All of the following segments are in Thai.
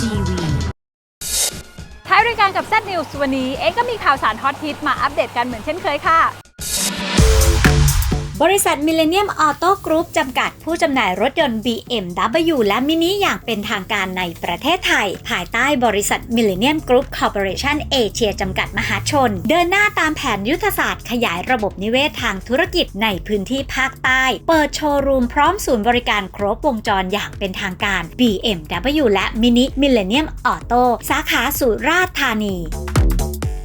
TV ท้ายรายการกับ Z News วันนี้ เอ๊ก็มีข่าวสารฮอตฮิตมาอัปเดตกันเหมือนเช่นเคยค่ะ บริษัท Millennium Auto Group จำกัดผู้จำหน่ายรถยนต์ BMW และมินิอย่างเป็นทางการในประเทศไทย ภายใต้บริษัท Millennium Group Corporation Asia จำกัดมหาชน เดินหน้าตามแผนยุทธศาสตร์ขยายระบบนิเวศทางธุรกิจในพื้นที่ภาคใต้ เปิดโชว์รูมพร้อมศูนย์บริการครบวงจรอย่างเป็นทางการ BMW และมินิ Millennium Auto สาขาสุราษฎร์ธานี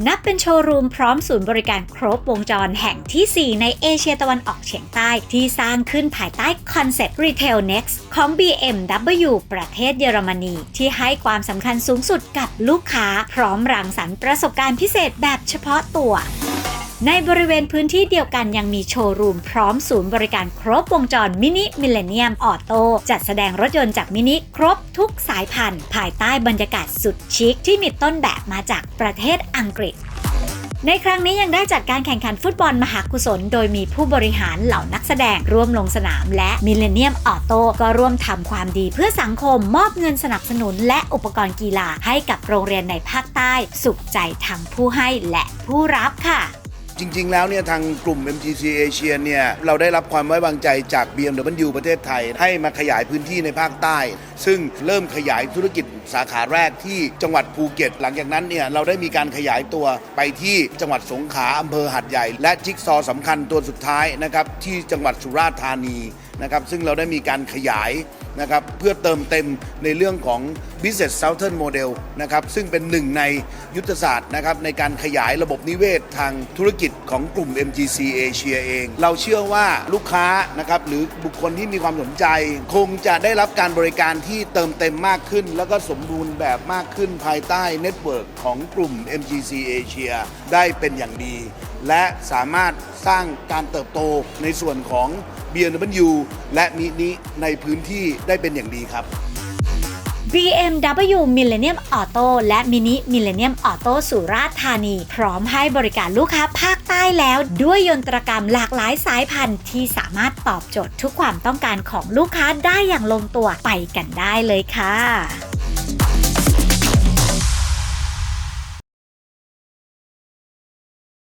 นับเป็นโชว์รูมพร้อมศูนย์บริการครบวงจรแห่งทีสี่ 4 ในเอเชียตะวันออกเฉียงใต้ ที่สร้างขึ้นภายใต้คอนเซ็ปต์ Retail Next ของ BMW ประเทศเยอรมนี ที่ให้ความสำคัญสูงสุดกับลูกค้า พร้อมรังสรรค์ประสบการณ์พิเศษแบบเฉพาะตัว ในบริเวณพื้นที่เดียวกันยังมีโชว์รูมพร้อมศูนย์บริการครบวงจรมินิมิเลเนียมออโต้จัดแสดงรถยนต์จากมินิครบทุกสายพันธุ์ ภายใต้บรรยากาศสุดชิคที่มีต้นแบบมาจากประเทศอังกฤษในครั้งนี้ยังได้จัดการแข่งขันฟุตบอลมหากุศล โดยมีผู้บริหารเหล่านักแสดงร่วมลงสนาม และมิเลเนียมออโต้ก็ร่วมทำความดีเพื่อสังคมมอบเงินสนับสนุน และอุปกรณ์กีฬาให้กับโรงเรียนในภาคใต้ สุขใจทั้งผู้ให้และผู้รับค่ะ จริง ๆ แล้วเนี่ยทางกลุ่ม MTC Asia เนี่ยเราได้รับความไว้วางใจจาก BMW ประเทศไทย ให้มาขยายพื้นที่ในภาคใต้ ซึ่งเริ่มขยายธุรกิจสาขาแรกที่จังหวัดภูเก็ต หลังจากนั้นเนี่ยเราได้มีการขยายตัวไปที่จังหวัดสงขลาอำเภอหัดใหญ่ และจิ๊กซอสำคัญตัวสุดท้ายนะครับที่จังหวัดสุราษฎร์ธานี นะครับซึ่งเราได้มีการขยายนะครับเพื่อเติมเต็มในเรื่องของ Business Southern Model นะครับซึ่งเป็นหนึ่งในยุทธศาสตร์นะครับในการขยายระบบนิเวศทางธุรกิจของกลุ่ม MGC Asia เอง เราเชื่อว่าลูกค้านะครับหรือบุคคลที่มีความสนใจ คงจะได้รับการบริการที่เติมเต็มมากขึ้น แล้วก็สมบูรณ์แบบมากขึ้นภายใต้เน็ตเวิร์กของกลุ่ม MGC Asia ได้เป็นอย่างดี และสามารถสร้างการเติบโตในส่วนของ BMW และมินิในพื้นที่ได้เป็นอย่างดีครับ BMW Millennium Auto และ Mini Millennium Auto สุราษฎร์ธานี พร้อมให้บริการลูกค้าภาคใต้แล้ว ด้วยยนตรกรรมหลากหลายสายพันธุ์ที่สามารถตอบโจทย์ทุกความต้องการของลูกค้าได้อย่างลงตัวไปกันได้เลยค่ะ